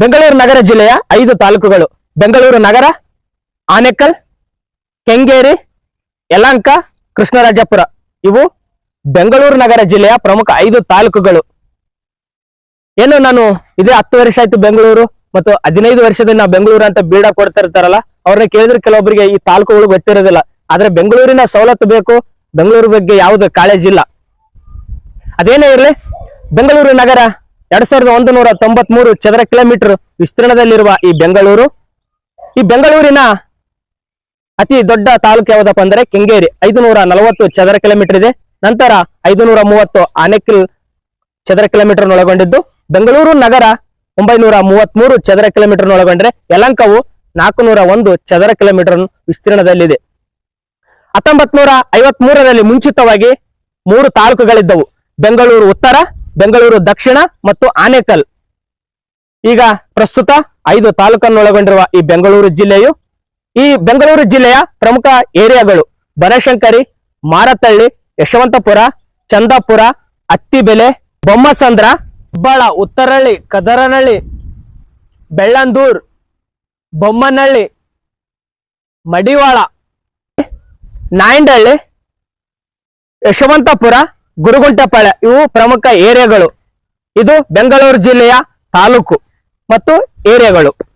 ಬೆಂಗಳೂರು ನಗರ ಜಿಲ್ಲೆಯ ಐದು ತಾಲೂಕುಗಳು. ಬೆಂಗಳೂರು ನಗರ, ಆನೆಕಲ್, ಕೆಂಗೇರಿ ಯಲಂಕ ಕೃಷ್ಣರಾಜಪುರ. ಇವು ಬೆಂಗಳೂರು ನಗರ ಜಿಲ್ಲೆಯ ಪ್ರಮುಖ ಐದು ತಾಲೂಕುಗಳು. ಏನು ನಾನು ಇದೇ ಹತ್ತು ವರ್ಷ ಆಯ್ತು ಬೆಂಗಳೂರು ಮತ್ತು ಹದಿನೈದು ವರ್ಷದಿಂದ ಬೆಂಗಳೂರು ಅಂತ ಬೀಡ ಕೊಡ್ತಾ ಇರ್ತಾರಲ್ಲ ಅವ್ರನ್ನ ಕೇಳಿದ್ರೆ ಕೆಲವೊಬ್ಬರಿಗೆ ಈ ತಾಲೂಕುಗಳು ಗೊತ್ತಿರೋದಿಲ್ಲ. ಆದ್ರೆ ಬೆಂಗಳೂರಿನ ಸವಲತ್ತು ಬೇಕು, ಬೆಂಗಳೂರು ಬಗ್ಗೆ ಯಾವುದು ಕಾಳಜಿ ಇಲ್ಲ. ಅದೇನೇ ಇರಲಿ, ಬೆಂಗಳೂರು ನಗರ ಎರಡ್ ಸಾವಿರದ ಒಂದು ನೂರ ತೊಂಬತ್ಮೂರು ಚದರ ಕಿಲೋಮೀಟರ್ ವಿಸ್ತೀರ್ಣದಲ್ಲಿರುವ ಈ ಬೆಂಗಳೂರು. ಈ ಬೆಂಗಳೂರಿನ ಅತಿ ದೊಡ್ಡ ತಾಲೂಕು ಯಾವುದಪ್ಪ ಅಂದ್ರೆ ಕೆಂಗೇರಿ. ಐದು ನೂರ ನಲವತ್ತು ಚದರ ಕಿಲೋಮೀಟರ್ ಇದೆ. ನಂತರ ಐದು ನೂರ ಮೂವತ್ತು ಆನೆಕಲ್ ಚದರ ಕಿಲೋಮೀಟರ್ ಒಳಗೊಂಡಿದ್ದು. ಬೆಂಗಳೂರು ನಗರ ಒಂಬೈನೂರ ಮೂವತ್ಮೂರು ಚದರ ಕಿಲೋಮೀಟರ್ ಒಳಗೊಂಡ್ರೆ ಯಲಂಕವು ನಾಲ್ಕುನೂರ ಒಂದು ಚದರ ಕಿಲೋಮೀಟರ್ ವಿಸ್ತೀರ್ಣದಲ್ಲಿದೆ. ಹತ್ತೊಂಬತ್ ನೂರ ಐವತ್ ಮೂರರಲ್ಲಿ ಮುಂಚಿತವಾಗಿ ಮೂರು ತಾಲೂಕುಗಳಿದ್ದವು. ಬೆಂಗಳೂರು ಉತ್ತರ ಬೆಂಗಳೂರು ದಕ್ಷಿಣ ಮತ್ತು ಆನೇಕಲ್. ಈಗ ಪ್ರಸ್ತುತ ಐದು ತಾಲೂಕನ್ನು ಒಳಗೊಂಡಿರುವ ಈ ಬೆಂಗಳೂರು ಜಿಲ್ಲೆಯು, ಈ ಬೆಂಗಳೂರು ಜಿಲ್ಲೆಯ ಪ್ರಮುಖ ಏರಿಯಾಗಳು ಬನಶಂಕರಿ ಮಾರತಳ್ಳಿ ಯಶವಂತಪುರ, ಚಂದಾಪುರ, ಅತ್ತಿಬೆಲೆ, ಬೊಮ್ಮಸಂದ್ರ ಹೆಬ್ಬಾಳ ಉತ್ತರಹಳ್ಳಿ, ಕದರನಹಳ್ಳಿ, ಬೆಳ್ಳಂದೂರ್, ಬೊಮ್ಮನಹಳ್ಳಿ, ಮಡಿವಾಳ, ನಾಯಂಡಹಳ್ಳಿ, ಯಶವಂತಪುರ ಗುರುಗುಂಟೆಪಾಳ್ಯ ಇವು ಪ್ರಮುಖ ಏರಿಯಾಗಳು. ಇದು ಬೆಂಗಳೂರು ಜಿಲ್ಲೆಯ ತಾಲೂಕು ಮತ್ತು ಏರಿಯಾಗಳು.